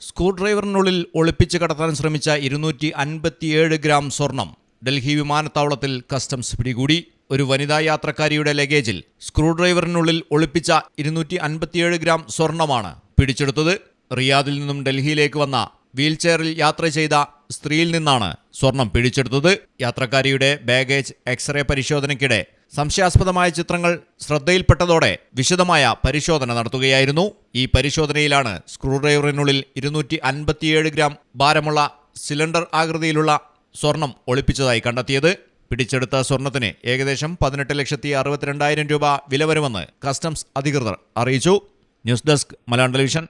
Screw ഡ്രൈവറിനുള്ളിൽ ഒളിപ്പിച്ച് കടത്താൻ ശ്രമിച്ച ഇരുന്നൂറ്റി അൻപത്തിയേഴ് ഗ്രാം സ്വർണം ഡൽഹി വിമാനത്താവളത്തിൽ കസ്റ്റംസ് പിടികൂടി. ഒരു വനിതാ യാത്രക്കാരിയുടെ ലഗേജിൽ സ്ക്രൂ ഡ്രൈവറിനുള്ളിൽ ഒളിപ്പിച്ച ഇരുന്നൂറ്റി അൻപത്തിയേഴ് ഗ്രാം സ്വർണമാണ് പിടിച്ചെടുത്തത്. റിയാദിൽ നിന്നും ഡൽഹിയിലേക്ക് വന്ന വീൽചെയറിൽ യാത്ര ചെയ്ത സ്ത്രീയിൽ നിന്നാണ് സ്വർണം പിടിച്ചെടുത്തത്. യാത്രക്കാരിയുടെ ബാഗേജ് എക്സ്റേ പരിശോധനയ്ക്കിടെ സംശയാസ്പദമായ ചിത്രങ്ങൾ ശ്രദ്ധയിൽപ്പെട്ടതോടെ വിശദമായ പരിശോധന നടത്തുകയായിരുന്നു. ഈ പരിശോധനയിലാണ് സ്ക്രൂഡ്രൈവറിനുള്ളിൽ ഇരുന്നൂറ്റി അൻപത്തിയേഴ് ഗ്രാം ഭാരമുള്ള സിലിണ്ടർ ആകൃതിയിലുള്ള സ്വർണം ഒളിപ്പിച്ചതായി കണ്ടെത്തിയത്. പിടിച്ചെടുത്ത സ്വർണത്തിന് ഏകദേശം പതിനെട്ട് ലക്ഷത്തി അറുപത്തിരണ്ടായിരം രൂപ വില വരുമെന്ന് കസ്റ്റംസ് അധികൃതർ അറിയിച്ചു. News desk Malayalam television.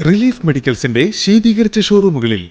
Relief മെഡിക്കൽസിന്റെ ശീതീകരിച്ച ഷോറൂമുകളിൽ